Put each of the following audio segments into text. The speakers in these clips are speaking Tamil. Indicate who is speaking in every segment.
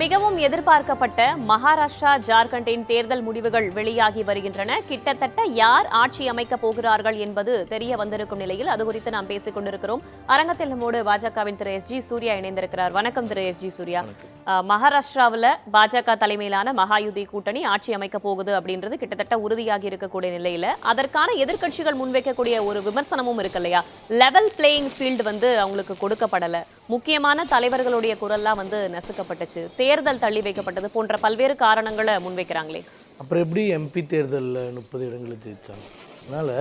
Speaker 1: மிகவும் எதிர்பார்க்கப்பட்ட மகாராஷ்டிரா ஜார்க்கண்டின் தேர்தல் முடிவுகள் வெளியாகி வருகின்றன. கிட்டத்தட்ட யார் ஆட்சி அமைக்கப் போகிறார்கள் என்பது தெரிய வந்திருக்கும் நிலையில் அது குறித்து நாம் பேசிக் கொண்டிருக்கிறோம். அரங்கத்தில் நம்மோடு பாஜகவின் திரு எஸ் ஜி சூர்யா இணைந்திருக்கிறார். வணக்கம் திரு எஸ் ஜி சூர்யா. மகாராஷ்டிராவுல பாஜக தலைமையிலான மகாயுதி கூட்டணி ஆட்சி அமைக்க போகுது அப்படின்றது கிட்டத்தட்ட உறுதியாகி இருக்கக்கூடிய நிலையில அதற்கான எதிர்க்கட்சிகள் முன்வைக்கக்கூடிய ஒரு விமர்சனமும் இருக்கு இல்லையா? லெவல் பிளேயிங் ஃபீல்டு வந்து அவங்களுக்கு கொடுக்கப்படல. முக்கியமான தலைவர்களுடைய குரல்லாம் வந்து நசுக்கப்பட்டுச்சு. தேர்தல் தள்ளி வைக்கப்பட்டது போன்ற பல்வேறு காரணங்களை முன்வைக்கிறாங்களே.
Speaker 2: அப்புறம் எப்படி எம்பி தேர்தலில் முப்பது இடங்களில் ஜெயித்தாங்க அதனால்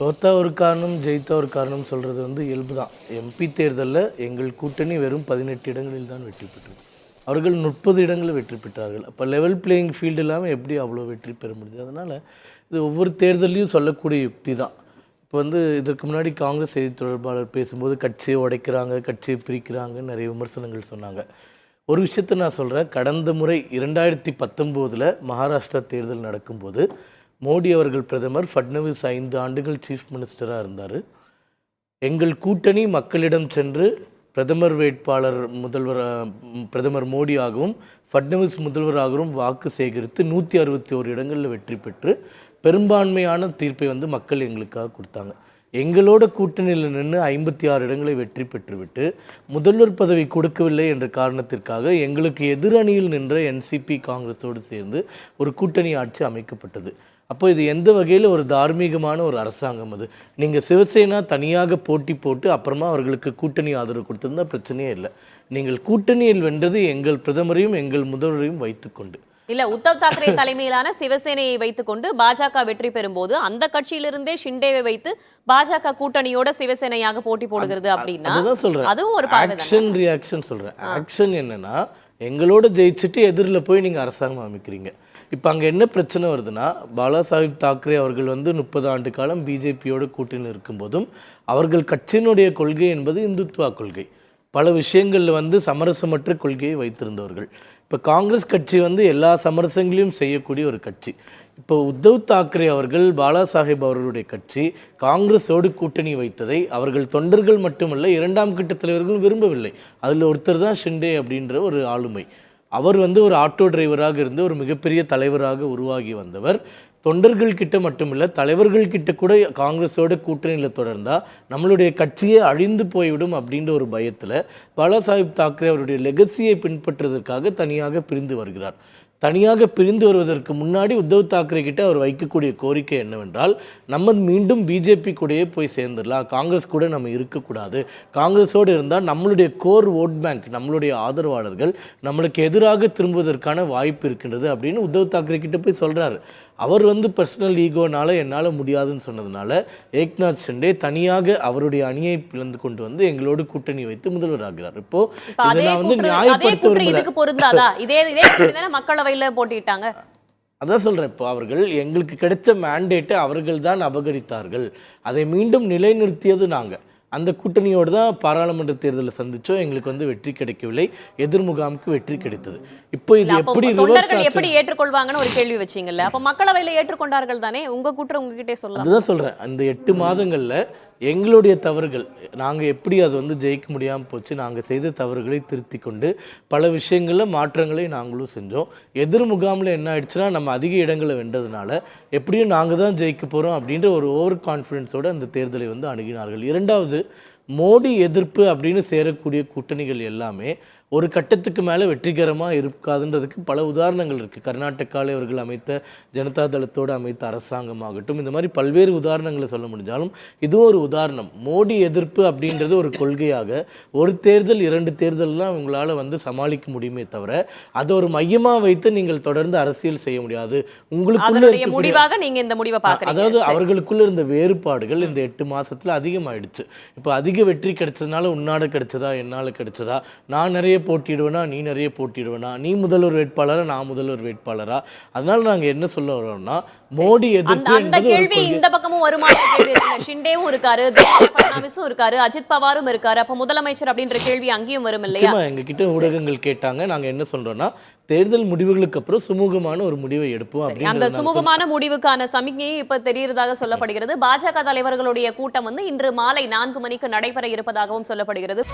Speaker 2: தோத்தா ஒரு காரணம் ஜெயித்தா ஒரு காரணம் சொல்கிறது வந்து இயல்பு தான். எம்பி தேர்தலில் எங்கள் கூட்டணி வெறும் பதினெட்டு இடங்களில் தான் வெற்றி பெற்றது. அவர்கள் முப்பது இடங்களில் வெற்றி பெற்றார்கள். அப்போ லெவல் பிளேயிங் ஃபீல்டு இல்லாமல் எப்படி அவ்வளோ வெற்றி பெற முடியுது? அதனால் இது ஒவ்வொரு தேர்தலையும் சொல்லக்கூடிய யுக்தி தான். இப்போ வந்து இதற்கு முன்னாடி காங்கிரஸ் செய்தி தொடர்பாளர் பேசும்போது கட்சியை உடைக்கிறாங்க கட்சியை பிரிக்கிறாங்க நிறைய விமர்சனங்கள் சொன்னாங்க. ஒரு விஷயத்தை நான் சொல்கிறேன் கடந்த முறை இரண்டாயிரத்தி பத்தொம்போதில் மகாராஷ்டிரா தேர்தல் நடக்கும்போது மோடி அவர்கள் பிரதமர் ஃபட்னவிஸ் ஐந்து ஆண்டுகள் சீஃப் மினிஸ்டராக இருந்தார். எங்கள் கூட்டணி மக்களிடம் சென்று பிரதமர் வேட்பாளர் முதல்வர் பிரதமர் மோடியாகவும் ஃபட்னவிஸ் முதல்வராகவும் வாக்கு சேகரித்து நூற்றி அறுபத்தி ஓரு இடங்களில் வெற்றி பெற்று பெரும்பான்மையான தீர்ப்பை வந்து மக்கள் எங்களுக்காக கொடுத்தாங்க. எங்களோட கூட்டணியில் நின்று ஐம்பத்தி ஆறு இடங்களை வெற்றி பெற்றுவிட்டு முதல்வர் பதவி கொடுக்கவில்லை என்ற காரணத்திற்காக எங்களுக்கு எதிரணியில் நின்ற என்சிபி காங்கிரஸோடு சேர்ந்து ஒரு கூட்டணி ஆட்சி அமைக்கப்பட்டது. அப்போ இது எந்த வகையில் ஒரு தார்மீகமான ஒரு அரசாங்கம் அது? நீங்கள் சிவசேனா தனியாக போட்டி போட்டு அப்புறமா அவர்களுக்கு கூட்டணி ஆதரவு கொடுத்திருந்தா பிரச்சனையே இல்லை. நீங்கள் கூட்டணியில் வென்றது எங்கள் பிரதமரையும் எங்கள் முதல்வரையும் வைத்துக்கொண்டு.
Speaker 1: இல்ல உத்தவ் தாக்கரே தலைமையிலான சிவசேனையை வைத்துக்கொண்டு பாஜக வெற்றி பெறும்போது அந்த கட்சியிலிருந்தே ஷிண்டேவை வைத்து பாஜக கூட்டணியோட சிவசேனையாக போட்டி போடுகிறது அப்படின்னா அதுவும் ஒரு?
Speaker 2: ஆக்ஷன் ரியாக்ஷன் சொல்றேன். ஆக்ஷன் என்னன்னா எங்களோட ஜெயிச்சுட்டு எதிரில் போய் நீங்க அரசாங்கம் அமைக்கிறீங்க. இப்போ அங்க என்ன பிரச்சனை வருதுன்னா பாலா சாஹிப் தாக்கரே அவர்கள் வந்து முப்பது ஆண்டு காலம் பிஜேபியோட கூட்டணியில் இருக்கும்போதும் அவர்கள் கட்சியினுடைய கொள்கை என்பது இந்துத்துவா கொள்கை. பல விஷயங்களில் வந்து சமரசமற்ற கொள்கையை வைத்திருந்தவர்கள். இப்போ காங்கிரஸ் கட்சி வந்து எல்லா சமரசங்களையும் செய்யக்கூடிய ஒரு கட்சி. இப்போ உத்தவ் தாக்கரே அவர்கள் பாலா சாஹிப் அவர்களுடைய கட்சி காங்கிரஸோடு கூட்டணி வைத்ததை அவர்கள் தொண்டர்கள் மட்டுமல்ல இரண்டாம் கட்ட தலைவர்களும் விரும்பவில்லை. அதில் ஒருத்தர் தான் ஷிண்டே அப்படின்ற ஒரு ஆளுமை. அவர் வந்து ஒரு ஆட்டோ டிரைவராக இருந்து ஒரு மிகப்பெரிய தலைவராக உருவாகி வந்தவர். தொண்டர்கள் கிட்ட மட்டுமில்ல தலைவர்கள் கிட்ட கூட காங்கிரஸோட கூட்டணியில் தொடர்ந்தால் நம்மளுடைய கட்சியே அழிந்து போய்விடும் அப்படின்ற ஒரு பயத்தில் பாலா சாஹிப் தாக்கரே அவருடைய லெகசியை பின்பற்றுவதற்காக தனியாக பிரிந்து வருகிறார். தனியாக பிரிந்து வருவதற்கு முன்னாடி உத்தவ் தாக்கரே கிட்ட அவர் வைக்கக்கூடிய கோரிக்கை என்னவென்றால் நம்ம மீண்டும் பிஜேபி கூடயே போய் சேர்ந்துடலாம் காங்கிரஸ் கூட நம்ம இருக்கக்கூடாது. காங்கிரஸோடு இருந்தால் நம்மளுடைய கோர் ஓட் பேங்க் நம்மளுடைய ஆதரவாளர்கள் நம்மளுக்கு எதிராக திரும்புவதற்கான வாய்ப்பு இருக்கின்றது அப்படின்னு உத்தவ் தாக்கரே கிட்ட போய் சொல்கிறாரு அவர் வந்து பர்சனல் ஈகோனால என்னால் முடியாதுன்னு சொன்னதுனால ஏக்நாத் ஷிண்டே தனியாக அவருடைய அணியை பிளந்து கொண்டு வந்து எங்களோடு கூட்டணி வைத்து முதல்வராகிறார் இப்போ
Speaker 1: இப்ப
Speaker 2: இதை நான் வந்து நியாயப்படுத்த
Speaker 1: இதுக்கு பொருந்தாதா? இதே மக்களவையில போட்டிட்டாங்க?
Speaker 2: அதான் சொல்கிறேன் இப்போ அவர்கள் எங்களுக்கு கிடைச்ச மேண்டேட்டை அவர்கள் தான் அபகரித்தார்கள். அதை மீண்டும் நிலைநிறுத்தியது நாங்கள் அந்த கூட்டணியோடு தான் பாராளுமன்ற தேர்தலை சந்திச்சோம் எங்களுக்கு வந்து வெற்றி கிடைக்கவில்லை. எதிர்முகாமுக்கு வெற்றி கிடைத்தது. இப்போ இது எப்படி
Speaker 1: தொண்டர்கள் எப்படி ஏற்றுக்கொள்வாங்கன்னு ஒரு கேள்வி வச்சீங்கல்ல. அப்ப மக்களவையில ஏற்றுக்கொண்டார்கள் தானே? உங்க கூற்று உங்ககிட்டே சொல்லலாம்.
Speaker 2: அதுதான் சொல்கிறேன் அந்த எட்டு மாதங்களில் எங்களுடைய தவறுகள் நாங்கள் எப்படி அது வந்து ஜெயிக்க முடியாமல் போச்சு நாங்கள் செய்த தவறுகளை திருத்தி கொண்டு பல விஷயங்களில் மாற்றங்களை நாங்களும் செஞ்சோம். எதிர் முகாமில் என்ன ஆயிடுச்சுன்னா நம்ம அதிக இடங்களை வென்றதுனால எப்படியும் நாங்கள் தான் ஜெயிக்க போகிறோம் அப்படின்ற ஒரு ஓவர் கான்ஃபிடென்ஸோடு அந்த தேர்தலை வந்து அணுகினார்கள். இரண்டாவது மோடி எதிர்ப்பு அப்படின்னு சேரக்கூடிய கூட்டணிகள் எல்லாமே ஒரு கட்டத்துக்கு மேலே வெற்றிகரமாக இருக்காதுன்றதுக்கு பல உதாரணங்கள் இருக்குது கர்நாடகாவில் இவர்கள் அமைத்த ஜனதா தளத்தோடு அமைத்த அரசாங்கமாகட்டும் இந்த மாதிரி பல்வேறு உதாரணங்களை சொல்ல முடிஞ்சாலும் இதுவும் ஒரு உதாரணம். மோடி எதிர்ப்பு அப்படின்றது ஒரு கொள்கையாக ஒரு தேர்தல் இரண்டு தேர்தல்லாம் உங்களால் வந்து சமாளிக்க முடியுமே தவிர அதை ஒரு மையமாக வைத்து நீங்கள் தொடர்ந்து அரசியல் செய்ய முடியாது. இருக்கக்கூடிய
Speaker 1: முடிவாக நீங்க இந்த முடிவை
Speaker 2: அதாவது. அவர்களுக்குள்ள இருந்த வேறுபாடுகள் இந்த எட்டு மாசத்துல அதிகமாயிடுச்சு. இப்போ அதிக வெற்றி கிடைச்சதுனால உன்னாட கிடைச்சதா என்னால கிடைச்சதா? நான் நிறைய போட்டிடுவேனா நீ நிறைய போட்டிடுவேனா நீ முதல்வர் வேட்பாளரா நான் முதல்வர் வேட்பாளரா? அதனால நாங்க என்ன சொல்ல வரோம்னா மோடி எதிர்ப்பு
Speaker 1: அந்த கேள்வி இந்த பக்கமும் வருமான கேள்வி இருக்குல்ல. ஷிண்டேவும் இருக்காரு ஃபட்னாவிஸும் இருக்காரு அஜித் பவாரும் இருக்காரு. அப்ப முதலமைச்சர் அப்படின்ற கேள்வி அங்கேயும் வரும் இல்லையா?
Speaker 2: எங்ககிட்ட ஊடகங்கள் கேட்டாங்க. நாங்க என்ன சொல்றோம்னா தேர்தல் முடிவுகளுக்கு அப்புறம் சுமூகமான ஒரு முடிவை எடுப்போம்
Speaker 1: அந்த சுமூகமான முடிவுக்கான சமிக்ஞையும் இப்ப தெரிகிறதாக சொல்லப்படுகிறது. பாஜக தலைவர்களுடைய கூட்டம் வந்து இன்று மாலை நான்கு மணிக்கு நடைபெற இருப்பதாகவும் சொல்லப்படுகிறது.